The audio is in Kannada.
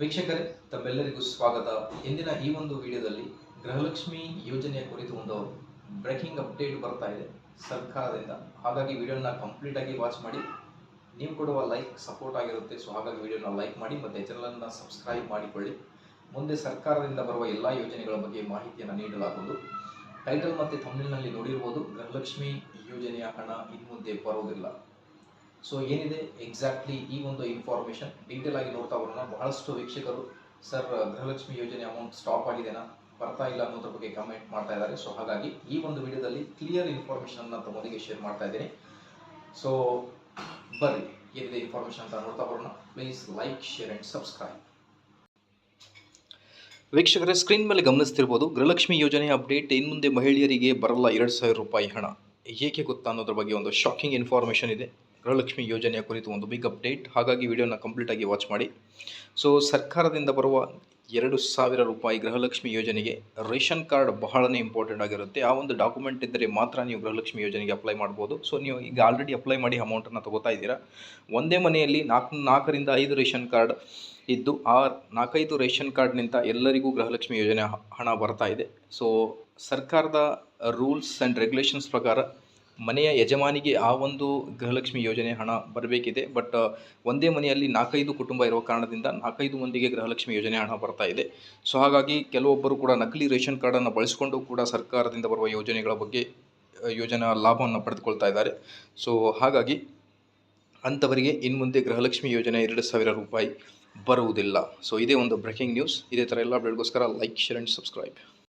ವೀಕ್ಷಕರೇ, ತಮ್ಮೆಲ್ಲರಿಗೂ ಸ್ವಾಗತ. ಇಂದಿನ ಈ ಒಂದು ವಿಡಿಯೋದಲ್ಲಿ ಗೃಹಲಕ್ಷ್ಮಿ ಯೋಜನೆಯ ಕುರಿತು ಒಂದು ಬ್ರೇಕಿಂಗ್ ಅಪ್ಡೇಟ್ ಬರ್ತಾ ಇದೆ ಸರ್ಕಾರದಿಂದ. ಹಾಗಾಗಿ ವಿಡಿಯೋನ ಕಂಪ್ಲೀಟ್ ಆಗಿ ವಾಚ್ ಮಾಡಿ. ನೀವು ಕೊಡುವ ಲೈಕ್ ಸಪೋರ್ಟ್ ಆಗಿರುತ್ತೆ ಸೊ ಹಾಗಾಗಿ ವಿಡಿಯೋನ ಲೈಕ್ ಮಾಡಿ ಮತ್ತು ಚಾನಲನ್ನು ಸಬ್ಸ್ಕ್ರೈಬ್ ಮಾಡಿಕೊಳ್ಳಿ. ಮುಂದೆ ಸರ್ಕಾರದಿಂದ ಬರುವ ಎಲ್ಲ ಯೋಜನೆಗಳ ಬಗ್ಗೆ ಮಾಹಿತಿಯನ್ನು ನೀಡಲಾಗುವುದು. ಟೈಟಲ್ ಮತ್ತು ತಮಿಳಿನಲ್ಲಿ ನೋಡಿರ್ಬೋದು, ಗೃಹಲಕ್ಷ್ಮಿ ಯೋಜನೆಯ ಹಣ ಇನ್ನು ಮುಂದೆ ಬರೋದಿಲ್ಲ. ಸೊ ಏನಿದೆ? ಎಕ್ಸಾಕ್ಟ್ಲಿ ಈ ಒಂದು ಇನ್ಫಾರ್ಮೇಷನ್ ಡೀಟೇಲ್ ಆಗಿ ನೋಡ್ತಾ ಬರೋಣ ಬಹಳಷ್ಟು ವೀಕ್ಷಕರು, ಸರ್, ಗೃಹಲಕ್ಷ್ಮಿ ಯೋಜನೆ ಅಮೌಂಟ್ ಸ್ಟಾಪ್ ಆಗಿದೆನಾ? ಬರ್ತಾ ಇಲ್ಲ ಅನ್ನೋದ್ರ ಬಗ್ಗೆ ಕಮೆಂಟ್ ಮಾಡ್ತಾ ಇದ್ದಾರೆ. ಸೊ ಹಾಗಾಗಿ ಈ ಒಂದು ವಿಡಿಯೋದಲ್ಲಿ ಕ್ಲಿಯರ್ ಇನ್ಫಾರ್ಮೇಷನ್ ಅನ್ನ ತಮ್ಮೊಂದಿಗೆ ಶೇರ್ ಮಾಡ್ತಾ ಇದ್ದೀನಿ. ಸೊ ಬರ್ರಿ. ಏನಿದೆ ಇನ್ಫಾರ್ಮೇಷನ್ ಅಂತ ನೋಡ್ತಾ ಬರೋಣ please like share and subscribe ವೀಕ್ಷಕರ ಸ್ಕ್ರೀನ್ ಮೇಲೆ ಗಮನಿಸ್ತಿರ್ಬೋದು, ಗೃಹಲಕ್ಷ್ಮಿ ಯೋಜನೆ ಅಪ್ಡೇಟ್ ಇನ್ನು ಮುಂದೆ ಮಹಿಳೆಯರಿಗೆ ಬರಲ್ಲ ಎರಡು ಸಾವಿರ ರೂಪಾಯಿ ಹಣ. ಏಕೆ ಗೊತ್ತಾ ಅನ್ನೋದ್ರ ಬಗ್ಗೆ ಒಂದು ಶಾಕಿಂಗ್ ಇನ್ಫಾರ್ಮೇಷನ್ ಇದೆ. ಗೃಹಲಕ್ಷ್ಮಿ ಯೋಜನೆಯ ಕುರಿತು ಒಂದು ಬಿಗ್ ಅಪ್ಡೇಟ್ ಹಾಗಾಗಿ ವಿಡಿಯೋನ ಕಂಪ್ಲೀಟಾಗಿ ವಾಚ್ ಮಾಡಿ. ಸೊ ಸರ್ಕಾರದಿಂದ ಬರುವ ಎರಡು ಸಾವಿರ ರೂಪಾಯಿ ಗೃಹಲಕ್ಷ್ಮಿ ಯೋಜನೆಗೆ ರೇಷನ್ ಕಾರ್ಡ್ ಬಹಳನೇ ಇಂಪಾರ್ಟೆಂಟ್ ಆಗಿರುತ್ತೆ. ಆ ಒಂದು ಡಾಕ್ಯುಮೆಂಟ್ ಇದ್ದರೆ ಮಾತ್ರ ನೀವು ಗೃಹಲಕ್ಷ್ಮಿ ಯೋಜನೆಗೆ ಅಪ್ಲೈ ಮಾಡ್ಬೋದು. ಸೊ ನೀವು ಈಗ ಆಲ್ರೆಡಿ ಅಪ್ಲೈ ಮಾಡಿ ಅಮೌಂಟನ್ನು ತಗೋತಾ ಇದ್ದೀರಾ. ಒಂದೇ ಮನೆಯಲ್ಲಿ ನಾಲ್ಕು, ನಾಲ್ಕರಿಂದ ಐದು ರೇಷನ್ ಕಾರ್ಡ್ ಇದ್ದು, ಆ ನಾಲ್ಕೈದು ರೇಷನ್ ಕಾರ್ಡ್ನಿಂದ ಎಲ್ಲರಿಗೂ ಗೃಹಲಕ್ಷ್ಮಿ ಯೋಜನೆ ಹಣ ಬರ್ತಾ ಇದೆ. ಸೊ ಸರ್ಕಾರದ ರೂಲ್ಸ್ ಆ್ಯಂಡ್ ರೆಗ್ಯುಲೇಷನ್ಸ್ ಪ್ರಕಾರ ಮನೆಯ ಯಜಮಾನಿಗೆ ಆ ಒಂದು ಗೃಹಲಕ್ಷ್ಮಿ ಯೋಜನೆ ಹಣ ಬರಬೇಕಿದೆ, ಬಟ್ ಒಂದೇ ಮನೆಯಲ್ಲಿ ನಾಲ್ಕೈದು ಕುಟುಂಬ ಇರುವ ಕಾರಣದಿಂದ ನಾಲ್ಕೈದು ಮಂದಿಗೆ ಗೃಹಲಕ್ಷ್ಮಿ ಯೋಜನೆ ಹಣ ಬರ್ತಾ ಇದೆ. ಸೊ, ಹಾಗಾಗಿ ಕೆಲವೊಬ್ಬರು ಕೂಡ ನಕಲಿ ರೇಷನ್ ಕಾರ್ಡನ್ನು ಬಳಸಿಕೊಂಡು ಕೂಡ ಸರ್ಕಾರದಿಂದ ಬರುವ ಯೋಜನೆಗಳ ಬಗ್ಗೆ ಯೋಜನಾ ಲಾಭವನ್ನು ಪಡೆದುಕೊಳ್ತಾ ಇದ್ದಾರೆ. ಸೊ, ಹಾಗಾಗಿ ಅಂಥವರಿಗೆ ಇನ್ನು ಮುಂದೆ ಗೃಹಲಕ್ಷ್ಮಿ ಯೋಜನೆ ಎರಡು ಸಾವಿರ ರೂಪಾಯಿ ಬರುವುದಿಲ್ಲ. ಸೊ, ಇದೇ ಒಂದು ಬ್ರೇಕಿಂಗ್ ನ್ಯೂಸ್. ಇದೇ ಥರ ಎಲ್ಲ ಅಪ್ಡೇಟ್ಗೋಸ್ಕರ ಲೈಕ್, ಶೇರ್ ಆ್ಯಂಡ್ ಸಬ್ಸ್ಕ್ರೈಬ್.